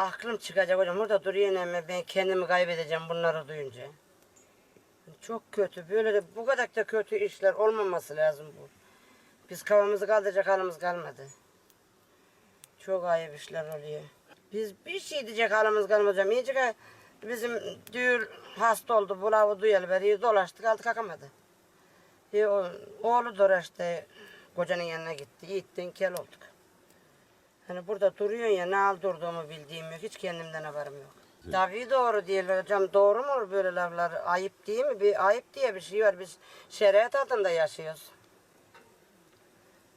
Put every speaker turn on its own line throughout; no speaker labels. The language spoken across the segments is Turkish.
aklım çıkacak hocam. Burada duruyor ama ben kendimi kaybedeceğim bunları duyunca. Çok kötü. Böyle de bu kadar da kötü işler olmaması lazım bu. Biz kafamızı kaldıracak halimiz kalmadı. Çok ayıp işler oluyor. Biz bir şey diyecek halimiz kalmadı hocam. İyice bizim düğür hasta oldu. Bulavı duyalı beri dolaştık aldı kalkamadı. E, o, oğlu dolaştı. Kocanın yanına gitti. Yiğitten kel olduk. Hani burada duruyorsun ya ne al durduğumu bildiğim yok. Hiç kendimden haberim yok. Tabii doğru değil hocam. Doğru mu böyle laflar? Ayıp değil mi? Bir ayıp diye bir şey var. Biz şeriat altında yaşıyoruz.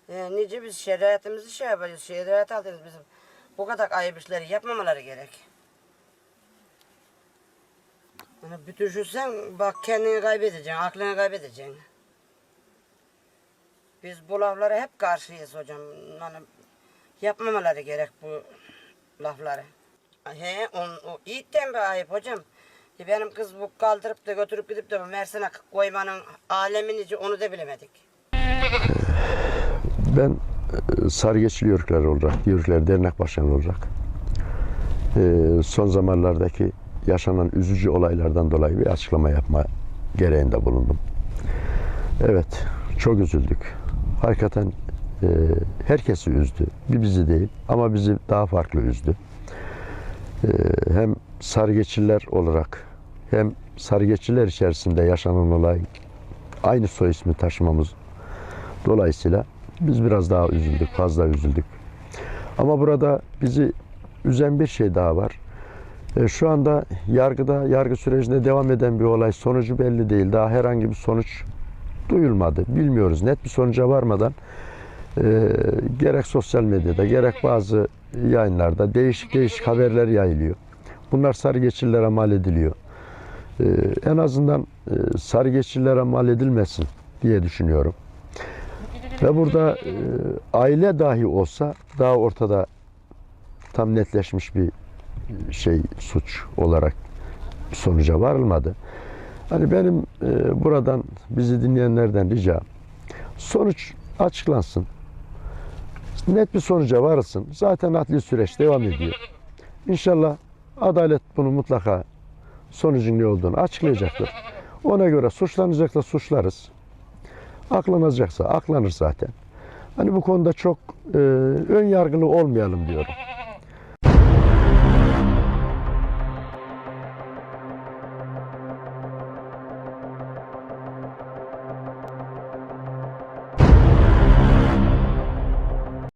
E, nice biz şeriatımızı şey yapıyoruz. Şeriat altında bizim bu kadar ayıp işleri yapmamaları gerek. Yani bir düşünsen bak kendini kaybedeceksin, aklını kaybedeceksin. Biz bu laflara hep karşıyız hocam. Yani yapmamaları gerek bu lafları. He, on, o iyiden bir ayıp hocam. E benim kız bu kaldırıp da götürüp gidip de Mersin'e koymanın alemini onu da bilemedik.
Ben e, Sarıgeçli Yörükler olarak, Yörükler Dernek Başkanı olarak e, son zamanlardaki yaşanan üzücü olaylardan dolayı bir açıklama yapma gereğinde bulundum. Evet, çok üzüldük. Hakikaten e, herkesi üzdü. Bir bizi değil ama bizi daha farklı üzdü. E, hem Sarıgeçliler olarak hem Sarıgeçliler içerisinde yaşanan olay aynı soy ismi taşımamız Dolayısıyla biz biraz daha üzüldük, fazla üzüldük. Ama burada bizi üzen bir şey daha var. E, Şu anda yargıda, yargı sürecinde devam eden bir olay. Sonucu belli değil. Daha herhangi bir sonuç duyulmadı. Bilmiyoruz. Net bir sonuca varmadan gerek sosyal medyada, gerek bazı yayınlarda değişik değişik haberler yayılıyor. Bunlar sarı geçillere mal ediliyor. E, en azından e, sarı geçillere mal edilmesin diye düşünüyorum. Ve burada e, aile dahi olsa daha ortada tam netleşmiş bir şey suç olarak sonuca varılmadı. Hani benim e, buradan bizi dinleyenlerden ricam sonuç açıklansın. Net bir sonuca varılsın. Zaten adli süreç devam ediyor. İnşallah adalet bunu mutlaka sonucun ne olduğunu açıklayacaktır. Ona göre suçlanacaksa suçlarız aklanacaksa aklanır zaten. Hani bu konuda çok e, ön yargılı olmayalım diyorum.